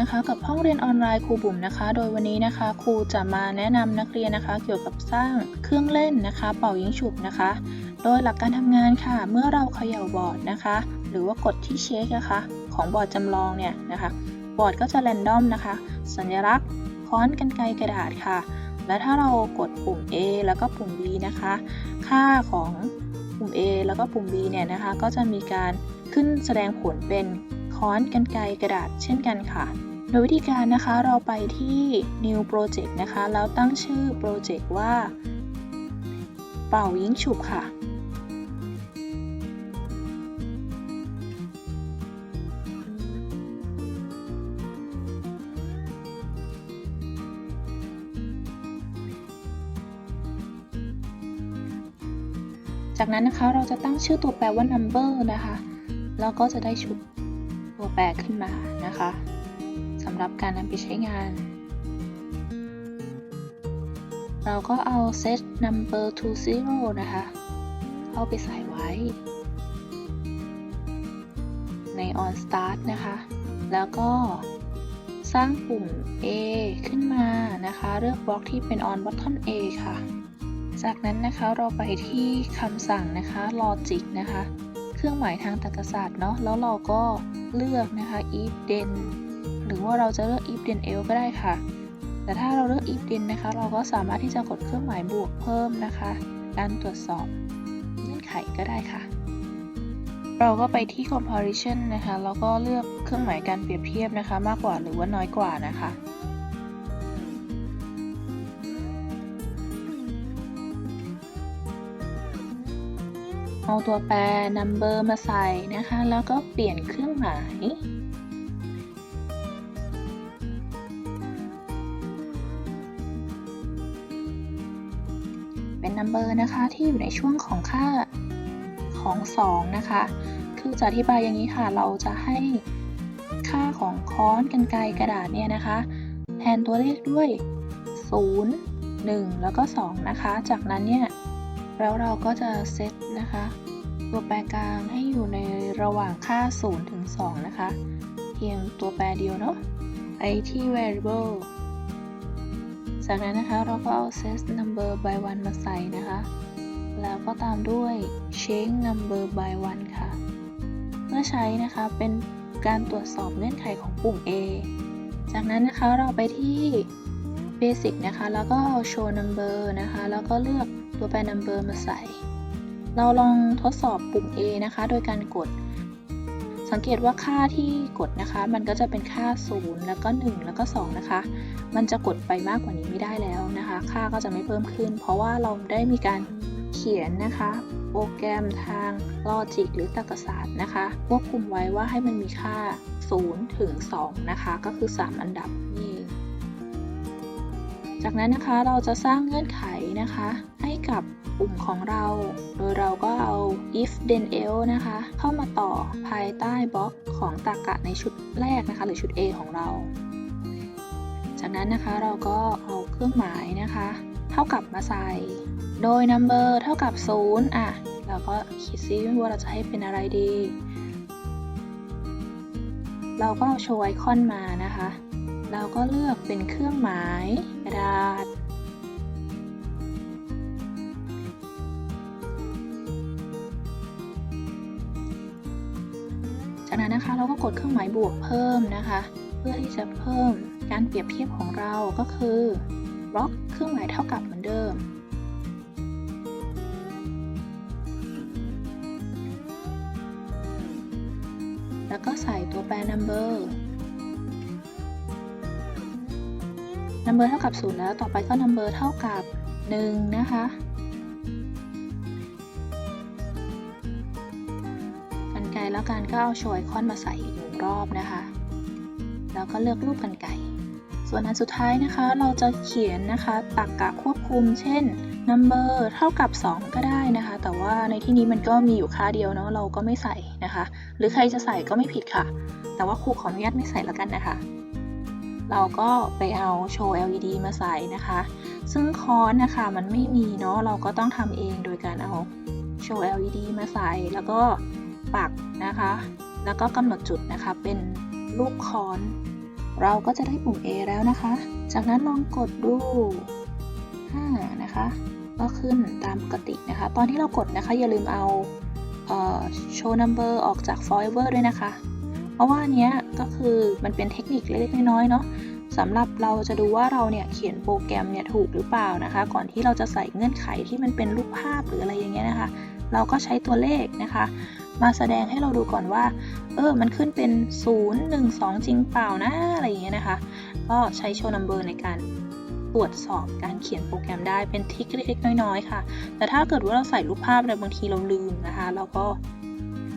นะคะกับห้องเรียนออนไลน์ครูบุ๋มนะคะ โดยวันนี้นะคะครูจะมาแนะนำนักเรียนนะคะ เกี่ยวกับสร้างเครื่องเล่นนะคะ เป่ายิงฉุบนะคะ โดยหลักการทำงานค่ะ เมื่อเราเขย่าบอร์ดนะคะ หรือว่ากดที่เช็คนะคะของบอร์ดจำลองเนี่ยนะคะ บอร์ดก็จะแรนดอมนะคะ สัญลักษณ์ค้อนกันไกรกระดาษค่ะ และถ้าเรากดปุ่ม A แล้วก็ปุ่ม B นะคะ ค่าของปุ่ม A แล้วก็ปุ่ม B เนี่ยนะคะ ก็จะมีการขึ้นแสดงผลเป็นค้อนกันไกรกระดาษเช่นกันค่ะ โดยวิธีการนะคะเราไปที่ New Project นะคะ แล้วตั้งชื่อโปรเจกต์ว่า เป่ายิงฉุบค่ะ จากนั้นนะคะเราจะตั้งชื่อตัวแปรว่า number นะคะ แล้วก็จะได้ชุดตัวแปรขึ้นมานะคะ สำหรับการนำไปใช้งาน เราก็เอา set number to zero นะคะ เข้าไปใส่ไว้ ใน on start นะคะ แล้วก็สร้างปุ่ม A ขึ้นมานะคะ เลือกบล็อกที่เป็น on button A ค่ะ จากนั้นนะคะเราไปที่คำสั่งนะคะ logic นะคะ เครื่องหมายทางตรรกศาสตร์เนาะ แล้วเราก็เลือกนะคะ if then หรือว่าเราจะเลือก if then else ก็ได้ค่ะ แต่ถ้าเราเลือก if then นะคะ เราก็สามารถที่จะกดเครื่องหมายบวกเพิ่มนะคะการตรวจสอบเงื่อนไขก็ได้ค่ะ เราก็ไปที่ comparison นะคะแล้วก็เลือกเครื่องหมายการเปรียบเทียบนะคะ มากกว่าหรือว่าน้อยกว่านะคะเอาตัวแปร number มาใส่นะคะ แล้วก็เปลี่ยนเครื่องหมาย number นะคะ ที่อยู่ในช่วงของค่าของ 2 นะคะ คือจะอธิบายอย่างนี้ค่ะ เราจะให้ค่าของค้อนกันไกรกระดาษเนี่ยนะคะ แทนตัวเลขด้วย 0 1 แล้วก็ 2 นะคะ จากนั้นเนี่ยแล้วเราก็จะเซตนะคะ ตัวแปรกลางให้อยู่ในระหว่างค่า 0 ถึง 2 นะคะ เพียงตัวแปรเดียวเนาะไปที่ variable จากนั้นนะคะเราก็เอา set number by 1มาใส่นะคะ แล้วก็ตามด้วย change number by 1ค่ะ เมื่อใช้นะคะเป็นการตรวจสอบเงื่อนไขของปุ่ม A จากนั้นนะคะเราไปที่ basic นะคะ แล้วก็เอา show number นะคะ แล้วก็เลือกตัวแปร number มาใส่ เราลองทดสอบปุ่ม A นะคะ โดยการกด สังเกตว่าค่าที่กดนะคะ มันก็จะเป็นค่า 0 แล้วก็ 1 แล้วก็ 2 นะคะ มันจะกดไปมากกว่านี้ไม่ได้แล้วนะคะ ค่าก็จะไม่เพิ่มขึ้น เพราะว่าเราได้มีการเขียนนะคะ โปรแกรมทางลอจิกหรือตรรกศาสตร์นะคะ ควบคุมไว้ว่าให้มันมีค่า 0 ถึง 2 นะคะ ก็คือ 3 อันดับนี่เองจากนั้นนะคะเราจะสร้างเงื่อนไขนะคะ กับปุ่มของเรา โดยเราก็เอา if then else นะคะ เข้ามาต่อภายใต้บล็อกของตรรกะในชุดแรกนะคะ หรือชุด A ของเรา จากนั้นนะคะเราก็เอาเครื่องหมายนะคะ เท่ากับมาใส่ โดย number เท่ากับ 0 อะ เราก็คิดซิว่าเราจะให้เป็นอะไรดี เราก็เอาโชว์ไอคอนมานะคะ เราก็เลือกเป็นเครื่องหมายกระดาษ จากนั้นนะคะเราก็กดเครื่องหมายบวกเพิ่มนะคะ เพื่อที่จะเพิ่มการเปรียบเทียบของเราก็คือบล็อกเครื่องหมายเท่ากับเหมือนเดิม แล้วก็ใส่ตัวแปร number number เท่ากับ 0 แล้วต่อไปก็ number เท่ากับ 1 นะคะ แล้วกันก็เอาโชว์ไอคอนมาใส่อีกหนึ่งรอบนะคะ แล้วก็เลือกรูปกันไกรส่วนอันสุดท้ายนะคะเราจะเขียนนะคะตรรกะควบคุม เช่น number เท่ากับ 2 ก็ได้นะคะ แต่ว่าในที่นี้มันก็มีอยู่ค่าเดียวเนาะเราก็ไม่ใส่นะคะ หรือใครจะใส่ก็ไม่ผิดค่ะ แต่ว่าครูขออนุญาตไม่ใส่แล้วกันนะคะ เราก็ไปเอาโชว์ LED มาใส่นะคะ ซึ่งคอนนะคะมันไม่มีเนาะเราก็ต้องทำเองโดยการเอาโชว์ LED มาใส่แล้วก็ ปักนะคะ แล้วก็กำหนดจุดนะคะเป็นรูปคอน เราก็จะได้ปุ่ม A แล้วนะคะ จากนั้นลองกดดู5นะคะ ก็ขึ้นตามปกตินะคะ ตอนที่เรากดนะคะอย่าลืมเอาเอ่อ show number ออกจาก forever ด้วยนะคะ เพราะว่าอันเนี้ยก็คือมันเป็นเทคนิคเล็กๆน้อยๆเนาะสำหรับเราจะดูว่าเราเนี่ยเขียนโปรแกรมเนี่ยถูกหรือเปล่านะคะ ก่อนที่เราจะใส่เงื่อนไขที่มันเป็นรูปภาพหรืออะไรอย่างเงี้ยนะคะ เราก็ใช้ตัวเลขนะคะ มาแสดงให้เราดูก่อนว่า เออ มันขึ้นเป็น 0 1 2 จริงเปล่านะ อะไรอย่างเงี้ยนะคะ ก็ใช้ show number ในการตรวจสอบการเขียนโปรแกรมได้เป็นทริคเล็กๆน้อยๆค่ะ แต่ถ้าเกิดว่าเราใส่รูปภาพอะไรบางทีเราลืมนะคะ เราก็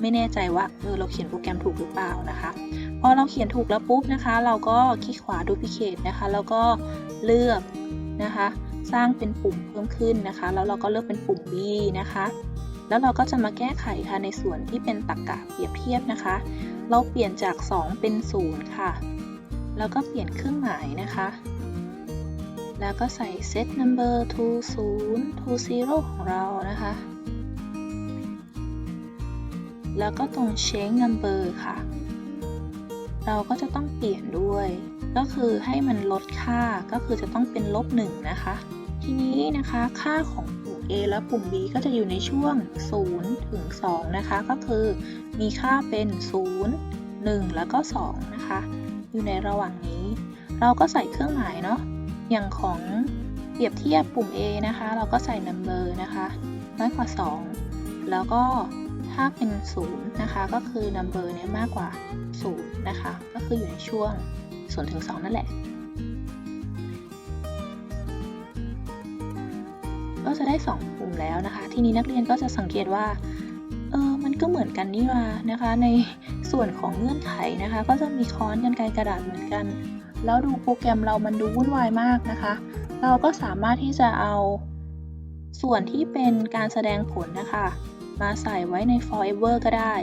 ไม่แน่ใจว่าเออเราเขียนโปรแกรมถูกหรือเปล่านะคะ พอเราเขียนถูกแล้วปุ๊บนะคะ เราก็คลิกขวา duplicate นะคะ แล้วก็เลือกนะคะ สร้างเป็นปุ่มเพิ่มขึ้นนะคะ แล้วเราก็เลือกเป็นปุ่ม B นะคะ แล้วเราก็จะมาแก้ไขค่ะในส่วนที่เป็นตรรกะเปรียบเทียบนะคะ เราเปลี่ยนจาก 2 เป็น 0 ค่ะ แล้วก็เปลี่ยนเครื่องหมายนะคะ แล้วก็ใส่ set number to 0 to 0 ของเรานะคะ แล้วก็ตรง change number ค่ะ เราก็จะต้องเปลี่ยนด้วย ก็คือให้มันลดค่าก็คือจะต้องเป็นลบ1นะคะ ทีนี้นะคะค่าของ A และปุ่ม B ก็จะอยู่ในช่วง 0 ถึง 2 นะคะ ก็คือมีค่าเป็น 0 1 แล้วก็ 2 นะคะ อยู่ในระหว่างนี้ เราก็ใส่เครื่องหมายเนาะ อย่างของเปรียบเทียบปุ่ม A นะคะ เราก็ใส่ number นะคะน้อยกว่า 2 แล้วก็ถ้าเป็น 0 นะคะ ก็คือ number เนี่ยมากกว่า 0 นะคะ ก็คืออยู่ในช่วง0ถึง2นั่นแหละ ก็จะได้ 2 ปุ่มแล้วนะคะ ทีนี้นักเรียนก็จะสังเกตว่าเออมันก็เหมือนกันนี่ว่านะคะ ในส่วนของเงื่อนไขนะคะ ก็จะมีค้อนกันไกกระดาษเหมือนกัน แล้วดูโปรแกรมเรามันดูวุ่นวายมากนะคะ เราก็สามารถที่จะเอาส่วนที่เป็นการแสดงผลนะคะ มาใส่ไว้ใน forever ก็ได้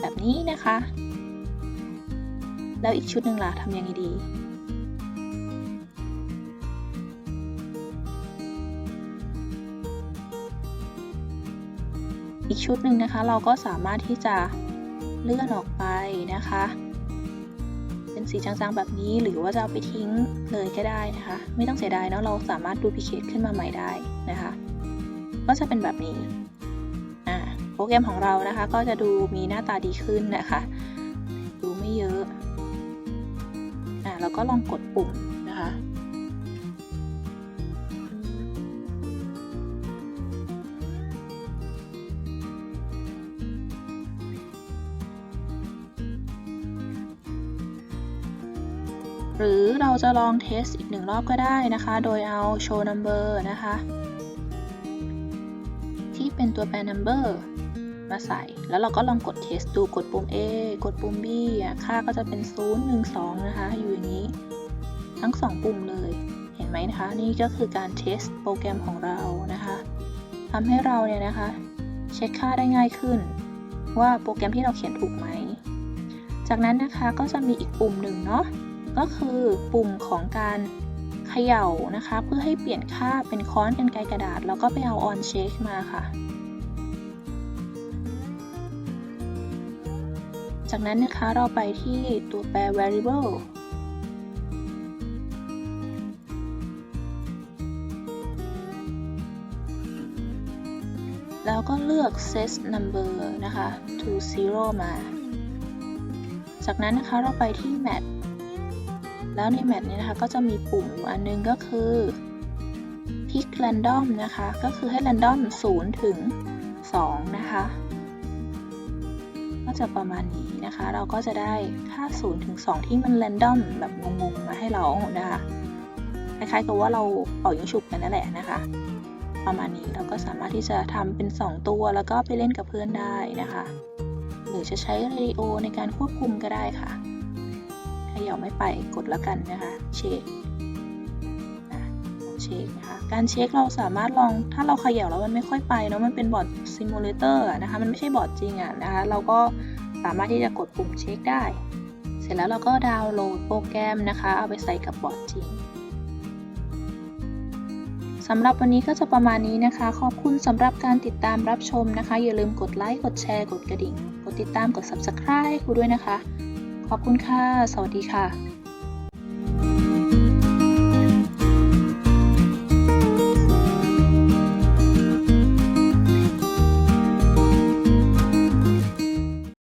แบบนี้นะคะ แล้วอีกชุดหนึ่งล่ะทำยังไงดี อีกชุดหนึ่งนะคะเราก็สามารถที่จะเลื่อนออกไปนะคะ เป็นสีจางๆแบบนี้หรือว่าจะเอาไปทิ้งเลยก็ได้นะคะ ไม่ต้องเสียดายเนาะเราสามารถดูพิเคทขึ้นมาใหม่ได้นะคะ ก็จะเป็นแบบนี้อ่าโปรแกรมของเรานะคะ ก็จะดูมีหน้าตาดีขึ้นนะคะ ดูไม่เยอะ แล้วก็ลองกดปุ่มนะคะหรือเราจะลองเทสอีกหนึ่งรอบก็ได้นะคะ โดยเอา show number นะคะ ที่เป็นตัวแปร number มาใส่ แล้วเราก็ลองกดเทสดูกดปุ่ม A กดปุ่ม B อะค่าก็จะเป็น 0 1 2 นะคะ อยู่อย่างนี้ ทั้ง 2 ปุ่มเลย เห็นไหมนะคะ นี่ก็คือการเทสโปรแกรมของเรานะคะทำให้เราเนี่ยนะคะ เช็คค่าได้ง่ายขึ้น ว่าโปรแกรมที่เราเขียนถูกไหม จากนั้นนะคะก็จะมีอีกปุ่มหนึ่งเนาะก็คือปุ่มของการเขย่านะคะ เพื่อให้เปลี่ยนค่าเป็นค้อนกันไกกระดาษ แล้วก็ไปเอา on check มาค่ะ จากนั้นนะคะเราไปที่ตัวแปร variable แล้วก็เลือก set number นะคะ to 0มา จากนั้นนะคะเราไปที่ map แล้วในแมทนี้นะคะก็จะมีปุ่มอยู่อันนึงก็คือ pick random นะคะ ก็คือให้ random 0 ถึง 2 นะคะ จะประมาณนี้นะคะ เราก็จะได้ค่า0ถึง2ที่มัน random แบบงงๆมาให้เรานะคะคล้ายๆกับว่าเราเป่ายิงฉุบกันนั่นแหละนะคะ ประมาณนี้เราก็สามารถที่จะทำเป็น 2 ตัวแล้วก็ไปเล่นกับเพื่อนได้นะคะ หรือจะใช้เรดิโอในการควบคุมก็ได้ค่ะเขย่าไม่ไปกดแล้วกันนะคะ เช็ค ช็คนะคะการเช็คเราสามารถลองถ้าเราเขย่าแล้วมันไม่ค่อยไปเนาะมันเป็นบอร์ดซิมูเลเตอร์นะคะมันไม่ใช่บอร์ดจริงอะนะคะเราก็สามารถที่จะกดปุ่มเช็คได้ เสร็จแล้วเราก็ดาวน์โหลดโปรแกรมนะคะ เอาไปใส่กับบอร์ดจริงสสำหรับวันนี้ก็จะประมาณนี้นะคะ ขอบคุณสำหรับการติดตามรับชมนะคะ อย่าลืมกดไลค์กดแชร์กดกระดิ่ง กดติดตามกด subscribe ให้ครูด้วยนะคะ ขอบคุณค่ะ สวัสดีค่ะ